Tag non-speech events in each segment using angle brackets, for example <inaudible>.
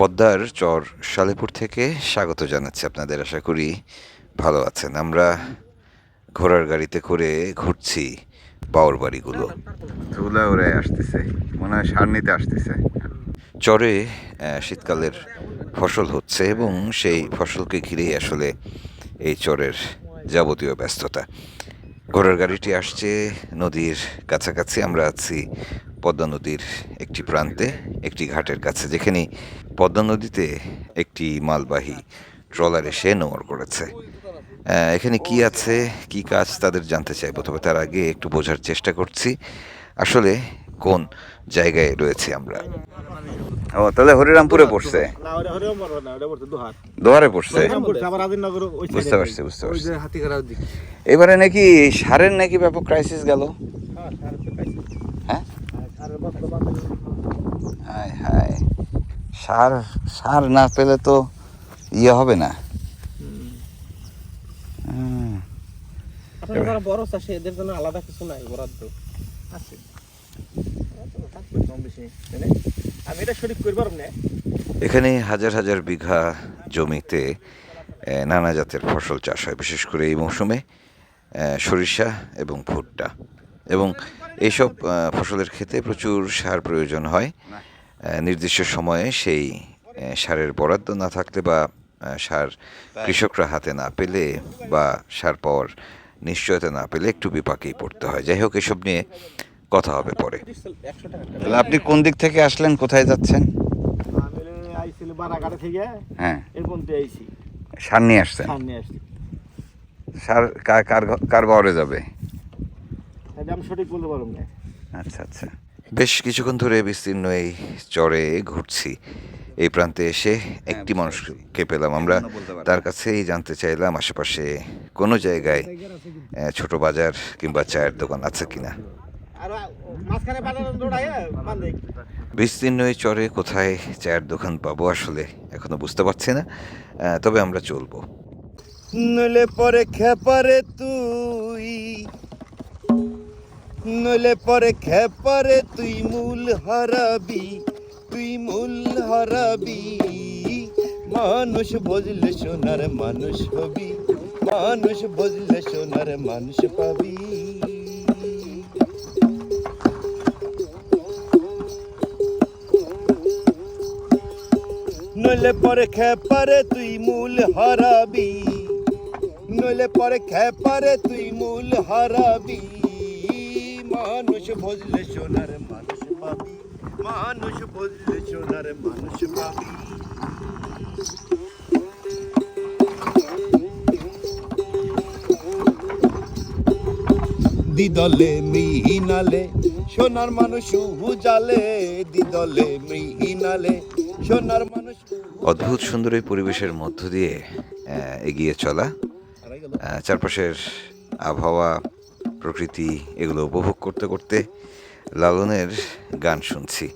পদ্মার চর সালেপুর থেকে স্বাগত জানাচ্ছি আপনাদের আশা করি ভালো আছেন। আমরা ঘোড়ার গাড়িতে করে ঘুরছি বাউর বাড়িগুলো চুলা ওরে আসতেছে মনে হয় সার নিতে আসতেছে। চরে শীতকালের ফসল হচ্ছে এবং সেই ফসলকে ঘিরেই আসলে এই চরের যাবতীয় ব্যস্ততা। ঘোড়ার গাড়িটি আসছে নদীর কাছাকাছি আমরা আছি পদ্মা নদীর একটি প্রান্তে একটি ঘাটের কাছে যেখানে পদ্মা নদীতে একটি মালবাহী ট্রলার এসে নোঙর করেছে। এখানে কি আছে কি কাজ তাদের জানতে চাইব তবে তার আগে একটু বোঝার চেষ্টা করছি। আসলে কোন জায়গায় রয়েছে আমরা? ও তাহলে হরিরামপুরে পড়ছে? দোয়ারে পড়ছে বুঝতে পারছি বুঝতে পারছি। এবারে নাকি সারের নাকি ব্যাপক ক্রাইসিস গেল? হ্যাঁ হায়। হায় সার সার না পেলে তো ইয়ে হবে না। যারা বড় চাষি এদের জন্য আলাদা কিছু নাই বরাদ্দ। আছে। থাকবে কম বেশি আমি এটা করতে না এখানে হাজার হাজার বিঘা জমিতে নানা জাতের ফসল চাষ হয় বিশেষ করে এই মৌসুমে সরিষা এবং ভুট্টা। এবং এইসব আহ, ফসলের ক্ষেত্রে প্রচুর সার প্রয়োজন হয়। নির্দিষ্ট সময়ে সেই সারের বরাদ্দ না থাকলে বা সার কৃষকরা হাতে না পেলে বা সার পাওয়ার নিশ্চয়তা না পেলে একটু বিপাকেই পড়তে হয়। যাই হোক এসব নিয়ে কথা হবে পরে। তাহলে আপনি কোন দিক থেকে আসলেন? কোথায় যাচ্ছেন? আমি আইছিল বারাগাড়া থেকে। হ্যাঁ। সার নিয়ে আসছেন? সার কার কার বাওয়ারে যাবে? এটা আমি সঠিক বলতে পারব না। আচ্ছা আচ্ছা। বেশ কিছুক্ষণ ধরে বিস্তীর্ণ এই চরে ঘুরছি। এই প্রান্তে এসে একটি মানুষকে পেলাম আমরা। তার কাছেই জানতে চাইলাম আশেপাশে কোনো জায়গায় ছোট বাজার কিংবা চায়ের দোকান আছে কিনা। বিস্তীর্ণ এই চরে কোথায় চায়ের দোকান পাবো আসলে এখনও বুঝতে পারছি না। তবে আমরা চলবো। নইলে পরে খেপারে তুই নইলে পরে খেপারে তুই মূল হারাবি, তুই মূল হারাবি। মানুষ বুঝলে সোনার মানুষ হবি, মানুষ বুঝলে সোনার মানুষ পাবি। নইলে পরে খেপারে তুই মূল হারাবি, নইলে পরে খেপারে তুই মূল হারাবি। মানুষ বুঝলে সোনার মানুষ পাবি মানুষ বুঝলে সোনার মানুষ পাবি দিদলে মিহিনালে সোনার মানুষ জালে দিদলে মিহিনালে সোনার মানুষ অদ্ভুত সুন্দর এই পরিবেশের মধ্য দিয়ে এগিয়ে চলা। চারপাশের আবহাওয়া প্রকৃতি এগুলো উপভোগ করতে করতে লালনের গান শুনছি।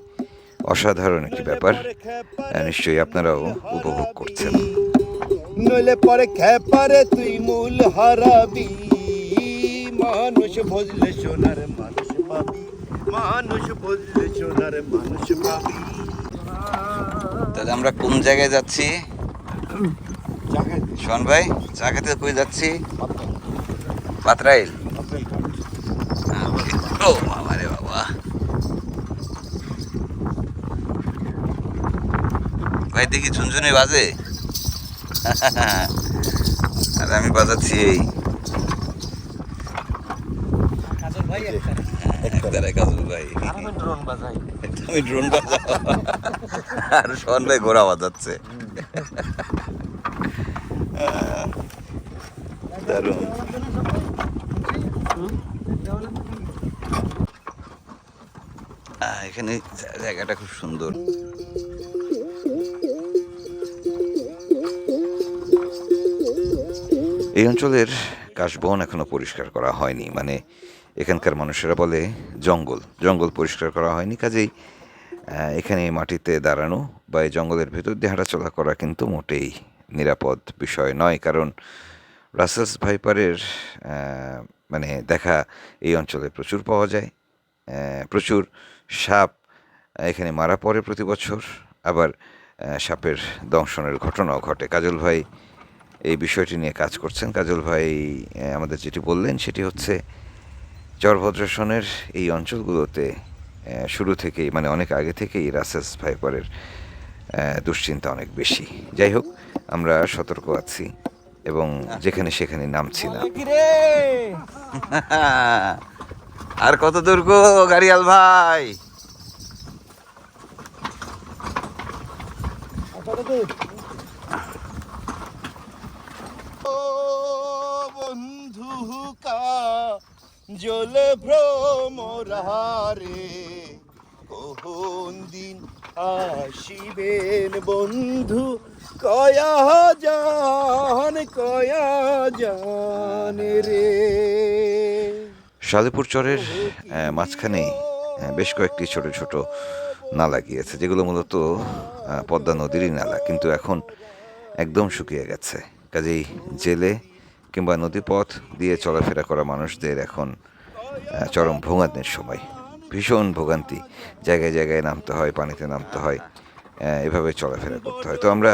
অসাধারণ একটি ব্যাপার। নিশ্চয়ই আপনারাও উপভোগ করছেন। নইলে পরে খেপারে তুই মূল হারাবি। মানুষ বুঝলে সোনার মানুষ পাবি। মানুষ বুঝলে সোনার মানুষ পাবি। তাহলে আমরা কোন জায়গায় যাচ্ছি? শোন ভাই চা খেতে কই যাচ্ছি? পাত্রাইল। ও বাবা রে বাবা ভাই দেখি ঝুনঝুনি বাজে আর আমি বাজাচ্ছি এই ভাই ড্রোন বাজাই তুমি ড্রোন বাজাও আর শোন ভাই ঘোড়া বাজাচ্ছে দারুণ এখানে জায়গাটা খুব সুন্দর। এই অঞ্চলের কাশবন এখনও পরিষ্কার করা হয়নি। মানে এখানকার মানুষেরা বলে জঙ্গল। জঙ্গল পরিষ্কার করা হয়নি। কাজেই এখানে মাটিতে দাঁড়ানো বা এই জঙ্গলের ভেতর দিয়ে হাঁটাচলা করা কিন্তু মোটেই নিরাপদ বিষয় নয়। কারণ রাসেলস ভাইপারের মানে দেখা এই অঞ্চলে প্রচুর পাওয়া যায়। প্রচুর সাপ এখানে মারা পড়ে প্রতি বছর। আবার সাপের দংশনের ঘটনাও ঘটে। কাজল ভাই এই বিষয়টি নিয়ে কাজ করছেন। কাজল ভাই আমাদের যেটি বললেন সেটি হচ্ছে চরভদ্রাসনের এই অঞ্চলগুলোতে শুরু থেকেই মানে অনেক আগে থেকেই রাসেস ভাইপারের দুশ্চিন্তা অনেক বেশি। যাই হোক, আমরা সতর্ক আছি। এবং যেখানে সেখানে নামছি না <laughs> আর কত দূর গো গাড়িয়াল ভাই? ও বন্ধু কা জলে ভ্রমরারে কোন দিন আসিবেন বন্ধু, কয়া জান কয়া জান রে। সালেপুর চরের মাঝখানে বেশ কয়েকটি ছোট ছোট নালা গিয়েছে, যেগুলো মূলত পদ্মা নদীরই নালা, কিন্তু এখন একদম শুকিয়ে গেছে। কাজেই জেলে কিংবা নদীপথ দিয়ে চলাফেরা করা মানুষদের এখন চরম ভোগান্তির সময়। ভীষণ ভোগান্তি। জায়গায় জায়গায় নামতে হয়, পানিতে নামতে হয় এভাবে চলাফেরা করতে হয়। তো আমরা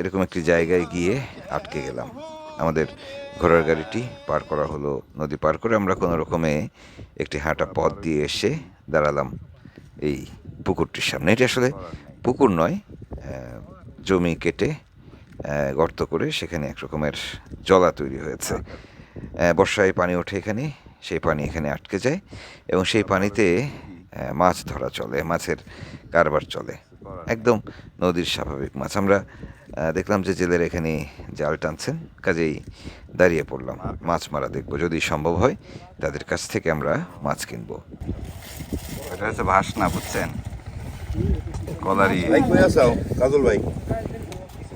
এরকম একটি জায়গায় গিয়ে আটকে গেলাম। আমাদের ঘোড়ার গাড়িটি পার করা হলো নদী পার করে আমরা কোনো রকমে একটি হাঁটা পথ দিয়ে এসে দাঁড়ালাম এই পুকুরটির সামনে। এটি আসলে পুকুর নয় জমি কেটে গর্ত করে সেখানে এক রকমের জলা তৈরি হয়েছে। বর্ষায় পানি ওঠে এখানে। সেই পানি এখানে আটকে যায় এবং সেই পানিতে মাছ ধরা চলে মাছের কারবার চলে। একদম নদীর স্বাভাবিক মাছ। আমরা দেখলাম যে জেলের এখানে জাল টানছেন কাজেই দাঁড়িয়ে পড়লাম। মাছ মারা দেখব যদি সম্ভব হয় তাদের কাছ থেকে আমরা মাছ কিনবো। এটা হচ্ছে ভাস না বুঝছেন? কলারি। কাজল ভাই বাড়িতে নাম্বার এবে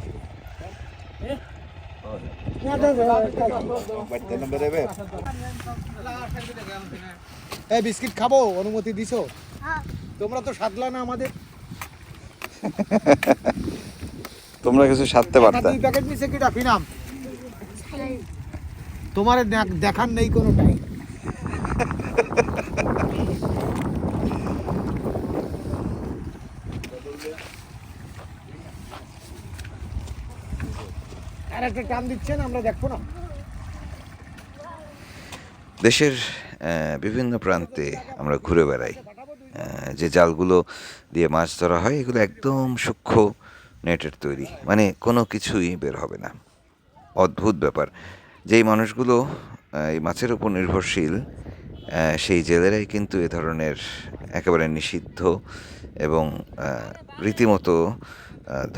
এই বিস্কিট খাব অনুমতি দিছো? তোমরা তো সাধলা না আমাদের। তোমরা কিছু সাধতে পারতা। দুই প্যাকেট নিচে কি ফিনাম? নাম তোমার দেখার নেই কোনো টাইম একটা টান দিচ্ছেন, আমরা দেখব না। দেশের বিভিন্ন প্রান্তে আমরা ঘুরে বেড়াই। যে জালগুলো দিয়ে মাছ ধরা হয়, এগুলো একদম সূক্ষ্ম নেটের তৈরি। মানে কোনো কিছুই বের হবে না। অদ্ভুত ব্যাপার। যেই মানুষগুলো এই মাছের উপর নির্ভরশীল সেই জেলেরাই কিন্তু এ ধরনের একেবারে নিষিদ্ধ এবং রীতিমতো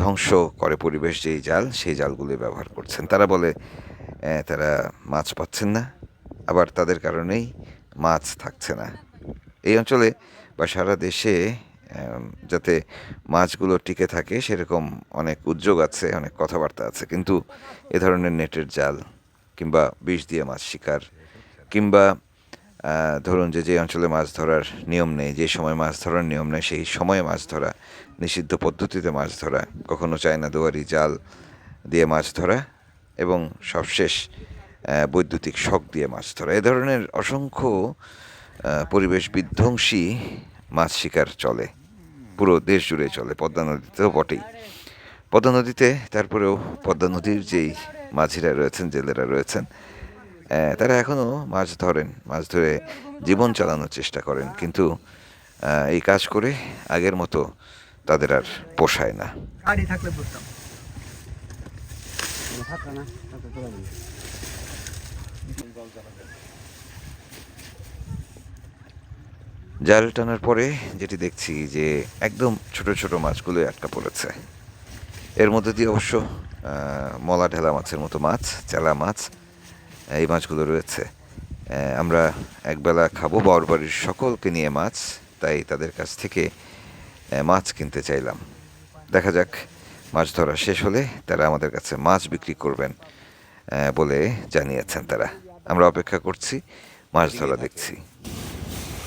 ধ্বংস করে পরিবেশ যেই জাল, সেই জালগুলো ব্যবহার করছেন। তারা বলে তারা মাছ পাচ্ছেন না। আবার তাদের কারণেই মাছ থাকছে না। এই অঞ্চলে বা সারা দেশে যাতে মাছগুলো টিকে থাকে, সেরকম অনেক উদ্যোগ আছে, অনেক কথাবার্তা আছে। কিন্তু এ ধরনের নেটের জাল কিংবা বিষ দিয়ে মাছ শিকার কিংবা ধরুন যে যে অঞ্চলে মাছ ধরার নিয়ম নেই, যে সময় মাছ ধরার নিয়ম নেই, সেই সময়ে মাছ ধরা, নিষিদ্ধ পদ্ধতিতে মাছ ধরা, কখনো চায়না দুয়ারি জাল দিয়ে মাছ ধরা এবং সবশেষ বৈদ্যুতিক শক দিয়ে মাছ ধরা। এ ধরনের অসংখ্য পরিবেশ বিধ্বংসী মাছ শিকার চলে। পুরো দেশ জুড়ে চলে, পদ্মা নদীতেও বটেই। পদ্মা নদীতে তারপরেও পদ্মা নদীর যেই মাঝিরা রয়েছেন, জেলেরা রয়েছেন তারা এখনও মাছ ধরেন মাছ ধরে জীবন চালানোর চেষ্টা করেন কিন্তু এই কাজ করে আগের মতো তাদের আর পোষায় না। থাকলে জাল টানার পরে যেটি দেখছি যে একদম ছোট ছোট মাছগুলো আটকা পড়েছে। এর মধ্যে দিয়ে অবশ্য মলা ঢেলা মাছের মতো মাছ চেলা মাছ এই মাছগুলো রয়েছে। আমরা একবেলা খাব। বাউর বাড়ির সকলকে নিয়ে মাছ, তাই তাদের কাছ থেকে মাছ কিনতে চাইলাম। দেখা যাক, মাছ ধরা শেষ হলে তারা আমাদের কাছে মাছ বিক্রি করবেন বলে জানিয়েছেন তারা। আমরা অপেক্ষা করছি, মাছ ধরা দেখছি।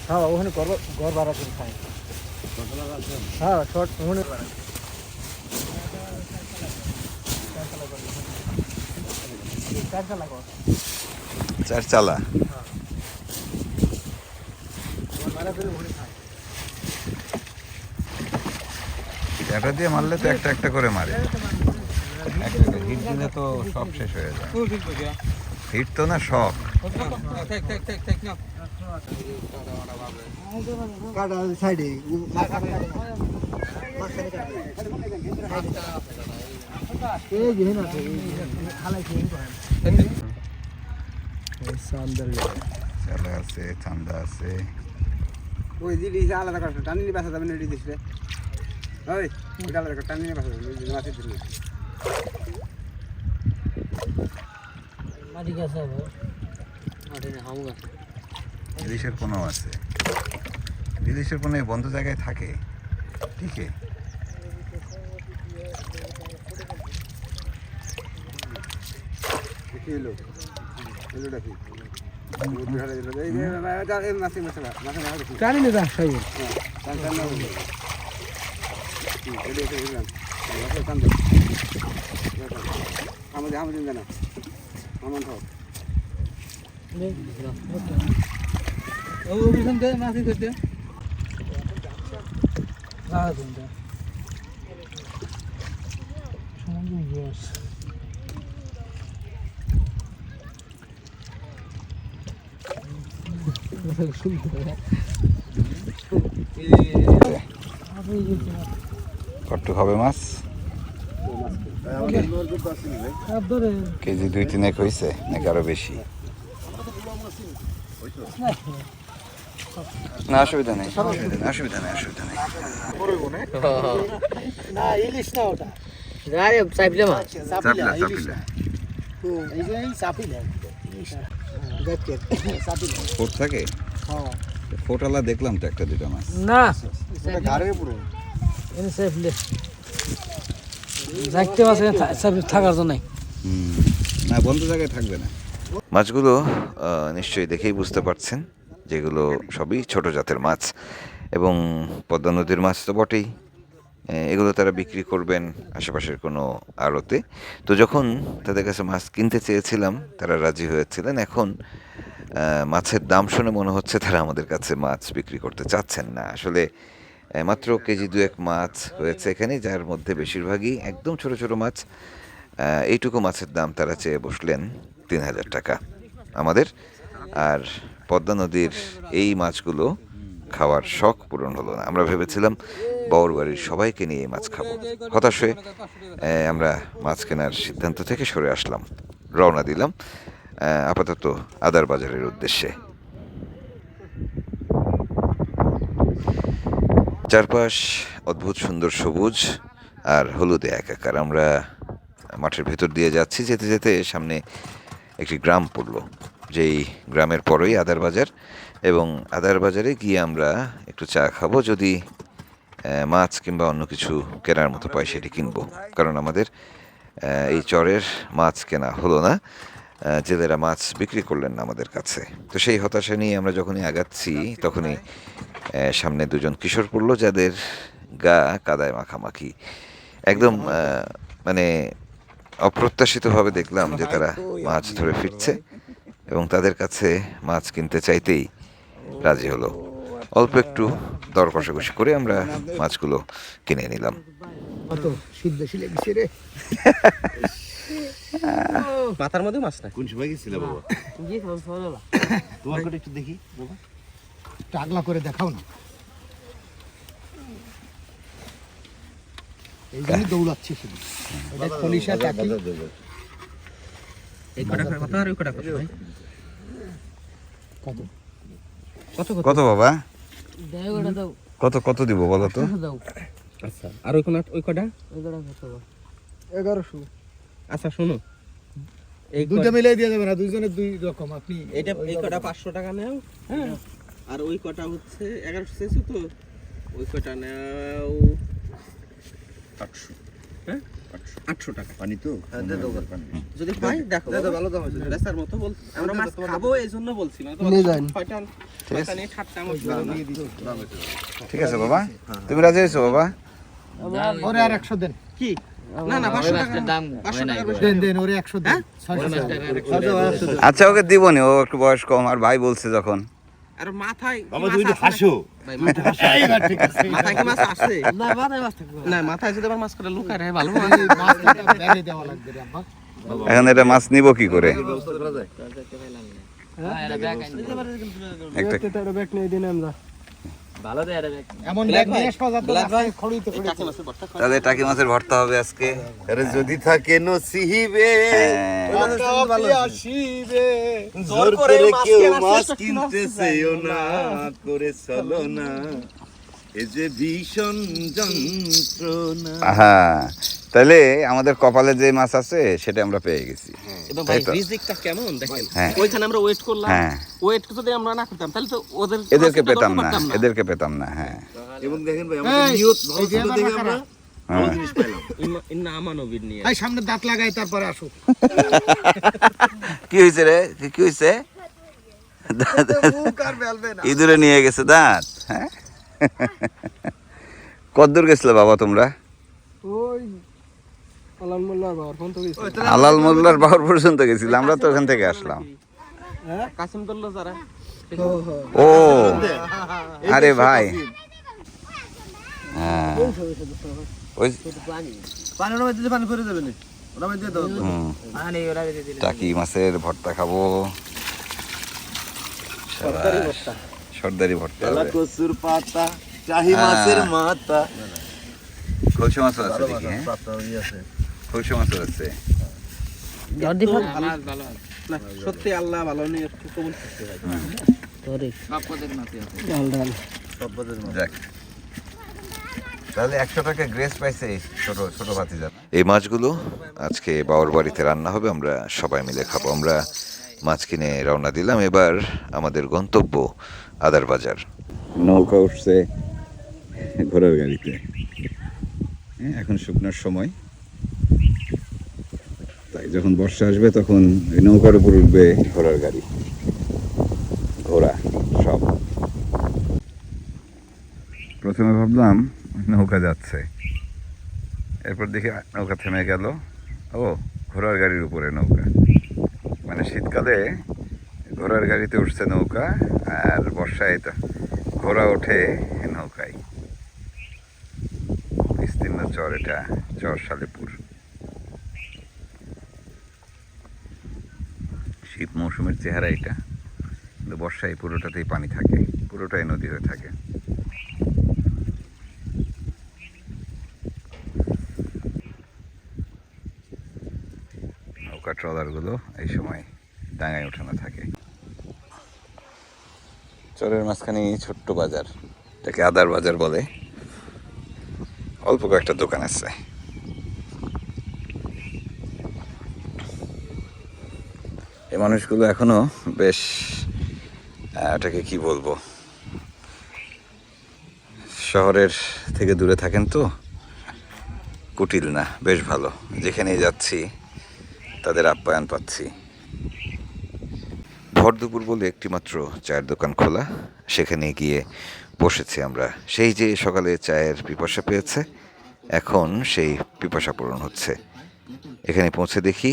হ্যাঁ ওখানে ভাড়া করে হ্যাঁ। ওখানে চারতলা ঘর চার চালা এটা দিয়ে মারলে তো একটা একটা করে মারে হিট দিলে তো সব শেষ হয়ে যায় হিট তো না শখ সাইডে এই চালা আছে চান্দা আছে। ওই দিদি আলাদা করে টানি নিয়ে বাসা ওই ওইটা আলাদা করে টানি নিয়ে বাসা যাবেন মাছের জন্য। মাটি গাছ হবে। মাটি হামু গাছ ইলিশের কোনো আছে। ইলিশের বন্ধ জায়গায় থাকে। ঠিক কি হলো এলোটা কি এই যে এই মাছে মাছে মাছে মাছে দেখি টানি নিয়ে যা সাইব হ্যাঁ টান টান না দে আমাদের আমাদের জানা আমার ধর মাছি করতে আ দুন্দা সমুদ্র কট্টু হবে মাছ? কেজি দুই তিনেক হয়েছে নাকি আরও বেশি? না অসুবিধা নেই অসুবিধা নেই অসুবিধা নেই থাকে ফোটালা দেখলাম তো একটা দুটো মাছ। না। ঘাড়ের উপরে। এনে চাপিলে দেখতে পাচ্ছেন থাকার জন্য। না বন্ধ জায়গায় থাকবে না। মাছগুলো নিশ্চয়ই দেখেই বুঝতে পারছেন যেগুলো সবই ছোট জাতের মাছ এবং পদ্মা নদীর মাছ তো বটেই। এগুলো তারা বিক্রি করবেন আশেপাশের কোনো আড়তে। তো যখন তাদের কাছে মাছ কিনতে চেয়েছিলাম তারা রাজি হয়েছিলেন। এখন মাছের দাম শুনে মনে হচ্ছে তারা আমাদের কাছে মাছ বিক্রি করতে চাচ্ছেন না। আসলে মাত্র কেজি দু এক মাছ হয়েছে এখানে, যার মধ্যে বেশিরভাগই একদম ছোট ছোট মাছ। এইটুকু মাছের দাম তারা চেয়ে বসলেন তিন হাজার টাকা আমাদের। আর পদ্মা নদীর এই মাছগুলো খাওয়ার শখ পূরণ হলো না। আমরা ভেবেছিলাম বাউর বাড়ির সবাইকে নিয়ে এই মাছ খাব। হতাশ হয়ে আমরা মাছ কেনার সিদ্ধান্ত থেকে সরে আসলাম, রওনা দিলাম। আপাতত আদার বাজারের উদ্দেশ্যে। চারপাশ অদ্ভুত, সুন্দর, সবুজ আর হলুদে একাকার। আমরা মাঠের ভেতর দিয়ে যাচ্ছি, যেতে যেতে সামনে একটি গ্রাম পড়ল, যেই গ্রামের পরেই আদার বাজার এবং আদার বাজারে গিয়ে আমরা একটু চা খাব, যদি মাছ কিংবা অন্য কিছু কেনার মতো পাই সেটি কিনবো। কারণ আমাদের এই চরের মাছ কেনা হলো না। জেলেরা মাছ বিক্রি করলেন না আমাদের কাছে। তো সেই হতাশা নিয়ে আমরা যখনই আগাচ্ছি তখনই সামনে দুজন কিশোর পড়ল যাদের গা কাদায় মাখামাখি। একদম মানে অপ্রত্যাশিতভাবে দেখলাম যে তারা মাছ ধরে ফিরছে এবং তাদের কাছে মাছ কিনতে চাইতেই রাজি হলো। অল্প একটু দর কষাকষি করে আমরা মাছগুলো কিনে নিলাম। কত? সিদ্ধ রে। <laughs> মাথার মধ্যে মাছ না কোন সময় গেছিল বাবা? তোমার করে একটু দেখি বাবা। টাকলা করে দেখাও না। এই জন্য দৌড়াচ্ছি শুধু এই কটা কত আর ওই কটা কত ভাই? কত? কত কত? কত বাবা? কত কত দিব বলো তো? দাও আচ্ছা আর ওই কোনা ওই কটা? এগারোশো। আচ্ছা শোনো। এই দুইটা মিলাই দিয়ে যাবে না দুইজনের দুই রকম আপনি এটা এই কটা পাঁচশো টাকা নেও হ্যাঁ? আর ওই কটা হচ্ছে এগারোশো চেয়েছো তো? ওই কটা নেও আটশো হ্যাঁ? আটশো টাকা। পানি তো? যদি হয় দেখো ভালো দাম আছে বেচার মতো বল আমরা মাছ খাব এই জন্য বলছি না। ঠিক আছে বাবা। তুমি রাজি হয়েছো বাবা? ওরে আর একশো দেন। কি? না না দেন আচ্ছা ওকে দিবনি ও একটু বয়স কম আর ভাই বলছে যখন। আর মাথায় বাবা তুমি হাসো। মাথায়- মাথায় কি মাছ আছে না মাথায় মাছ থাকবে। না মাথায় যদি আবার মাছ করে লুকায় রে ভালো দেওয়া লাগবে রে আব্বা। <laughs> এখন এটা মাছ নিব কি করে? একটা। ব্যাগ নিয়ে ভাই, আসবা তাহলে টাকি মাছের ভর্তা হবে আজকে। আরে যদি থাকে নসিবে হ্যাঁ। আসিবে। জোর করে কেউ মাছ কিনতে চেয়েও না করে চলো না। যে ভীষণ যন্ত্রণা। হ্যাঁ তাহলে আমাদের কপালে যে মাছ আছে সেটা আমরা পেয়ে গেছি। এবং ভাই রিজিকটা কেমন দেখেন? হ্যাঁ। ওইখানে আমরা ওয়েট করলাম। হ্যাঁ। ওয়েট যদি আমরা না করতাম তাহলে তো ওদের এদেরকে পেতাম না এদেরকে পেতাম না হ্যাঁ। এবং দেখেন ভাই আমাদের নিয়ত ভালো ছিল দেখে আমরা ভালো জিনিস পাইলাম। <laughs> ইন্না- ইন্না আমানবির নিয়ে এই সামনে দাঁত লাগাই তারপরে আসো। কি হয়েছে রে? কি হয়েছে ইঁদুরে নিয়ে গেছে দাঁত হ্যাঁ? <laughs> কদ্দূর গেছিলে বাবা তোমরা? আলাল মোল্লার বাবার পর্যন্ত গেছিল আমরা তো ওখান থেকে আসলাম। কাসিম দল্লো যারা। ও আরে ভাই। হ্যাঁ। টাকি মাছের ভর্তা খাব। সর্দারি ভর্তা। কচুর পাতা চাহি হ্যাঁ। মাছের মাথা। খলসা মাছও আছে দেখি হ্যাঁ। খলসা মাছও আছে। সত্যি আল্লাহ ভালো নিয়ে একটু কবুল করতে হয়। তোরে। সব পদের মাছ আছে। যাক। তাহলে একশো টাকা গ্রেস পাইছে ছোট ছোট ভাতিজা। এই মাছগুলো আজকে বাবার বাড়িতে রান্না হবে আমরা সবাই মিলে খাব। আমরা মাছ কিনে রওনা দিলাম। এবার আমাদের গন্তব্য আদার বাজার। নৌকা উঠছে ঘোড়ার গাড়িতে। হ্যাঁ, এখন শুকনোর সময়। তাই যখন বর্ষা আসবে তখন নৌকার উপর উঠবে ঘোড়ার গাড়ি। ঘোড়া সব। প্রথমে ভাবলাম নৌকা যাচ্ছে। এরপর দেখি নৌকা থেমে গেল। ও ঘোড়ার গাড়ির উপরে নৌকা। মানে শীতকালে ঘোড়ার গাড়িতে উঠছে নৌকা আর বর্ষায় তো ঘোড়া ওঠে নৌকায়। বিস্তীর্ণ চর এটা, চর সালেপুর শীত মৌসুমের চেহারা এটা। কিন্তু বর্ষায় পুরোটাতেই পানি থাকে, পুরোটাই নদী হয়ে থাকে নৌকা ট্রলারগুলো এই সময় ডাঙায় ওঠানো থাকে। চরের মাঝখানে ছোট্ট বাজার, এটাকে আদার বাজার বলে। অল্প কয়েকটা দোকান আছে। এই মানুষগুলো এখনও বেশ এটাকে কি বলব? শহরের থেকে দূরে থাকেন তো? কুটিল না, বেশ ভালো। যেখানেই যাচ্ছি তাদের আপ্যায়ন পাচ্ছি। ভর দুপুর বলে একটিমাত্র চায়ের দোকান খোলা। সেখানে গিয়ে বসেছি আমরা। সেই যে সকালে চায়ের পিপাসা পেয়েছে, এখন সেই পিপাসা পূরণ হচ্ছে। এখানে পৌঁছে দেখি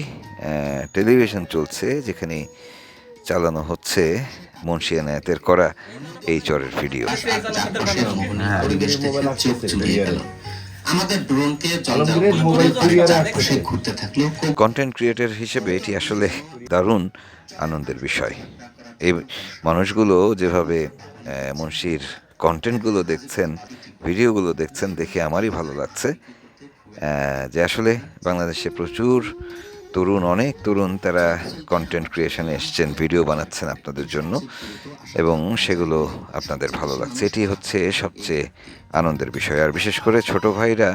টেলিভিশন চলছে, যেখানে চালানো হচ্ছে মুন্সি এনায়েতের করা এই চরের ভিডিও। আমাদের ড্রোনকে ঘুরতে থাকলেও কন্টেন্ট ক্রিয়েটর হিসেবে এটি আসলে দারুণ আনন্দের বিষয়। এই মানুষগুলো যেভাবে মুন্সির কন্টেন্টগুলো দেখছেন ভিডিওগুলো দেখছেন দেখে আমারই ভালো লাগছে। যে আসলে বাংলাদেশে প্রচুর তরুণ অনেক তরুণ তারা কন্টেন্ট ক্রিয়েশনে এসছেন ভিডিও বানাচ্ছেন আপনাদের জন্য এবং সেগুলো আপনাদের ভালো লাগছে। এটি হচ্ছে সবচেয়ে আনন্দের বিষয়। আর বিশেষ করে ছোট ভাইরা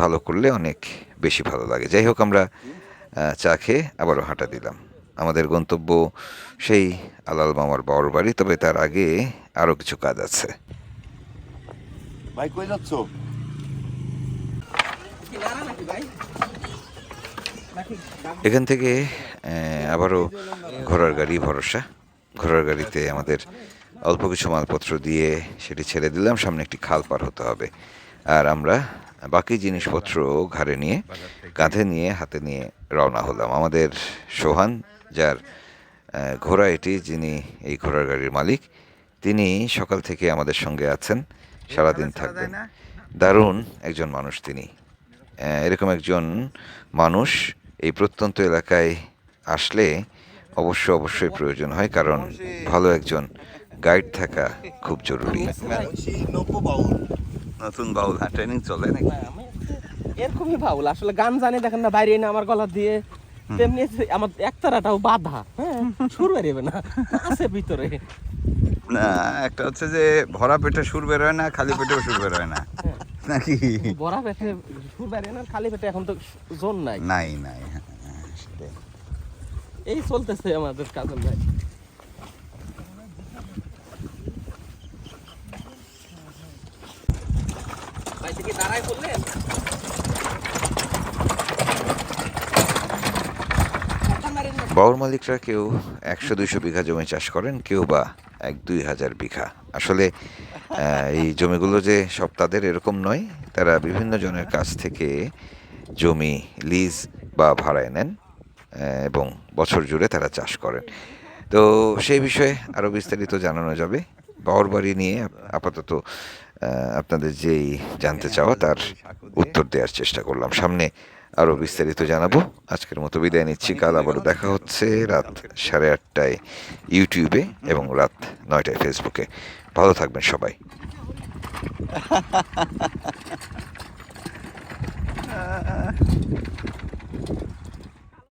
ভালো করলে অনেক বেশি ভালো লাগে। যাই হোক আমরা চা খেয়ে আবারও হাঁটা দিলাম। আমাদের গন্তব্য সেই আলাল মামার বাবার বাড়ি তবে তার আগে আরও কিছু কাজ আছে। ভাই কই যাচ্ছ? কি লারা নাকি ভাই? এখান থেকে আবারও ঘোড়ার গাড়ি ভরসা। ঘোড়ার গাড়িতে আমাদের অল্প কিছু মালপত্র দিয়ে সেটি ছেড়ে দিলাম, সামনে একটি খাল পার হতে হবে। আর আমরা বাকি জিনিসপত্র ঘাড়ে নিয়ে, কাঁধে নিয়ে, হাতে নিয়ে রওনা হলাম। আমাদের সোহান, যার ঘোড়া এটি, যিনি এই ঘোড়ার গাড়ির মালিক, তিনি সকাল থেকে আমাদের সঙ্গে আছেন, সারাদিন থাকবেন। দারুণ একজন মানুষ তিনি। এরকম একজন মানুষ এই প্রত্যন্ত এলাকায় আসলে অবশ্য অবশ্যই প্রয়োজন হয় কারণ ভালো একজন গাইড থাকা খুব জরুরি। বাউল নতুন বাউল হ্যাঁ ট্রেনিং চলে নাকি? আমি এরকমই ভাবল আসলে গান জানি দেখেন না বাইরে এনে আমার গলা দিয়ে তেমনি আমার একতারাটাও বাধা হ্যাঁ সুর বেরোবে না আছে ভিতরে। না একটা হচ্ছে যে ভরা পেটে সুর বের হয় না খালি পেটেও সুর বের হয় না। নাকি? ভরা পেটে সুর বেরোয় না খালি পেটে এখন তো জোন নাই। নাই নাই হ্যাঁ, সেটাই। এই চলতেছে আমাদের কাজল ভাই। ভাই কি দাঁড়ায় বললেন বাউর মালিকরা কেউ একশো দুইশো বিঘা জমি চাষ করেন কেউ বা এক দুই হাজার বিঘা। আসলে এই জমিগুলো যে সব তাদের এরকম নয়, তারা বিভিন্ন জনের কাছ থেকে জমি, লিজ বা ভাড়ায় নেন এবং বছর জুড়ে তারা চাষ করেন। তো সেই বিষয়ে আরও বিস্তারিত জানানো যাবে। বাউর বাড়ি নিয়ে আপাতত আপনাদের যেই জানতে চাওয়া, তার উত্তর দেওয়ার চেষ্টা করলাম। সামনে আরও বিস্তারিত জানাব। আজকের মতো বিদায় নিচ্ছি। কাল আবারও দেখা হচ্ছে রাত সাড়ে আটটায় ইউটিউবে এবং রাত নয়টায় ফেসবুকে। ভালো থাকবেন সবাই। Uh... <laughs>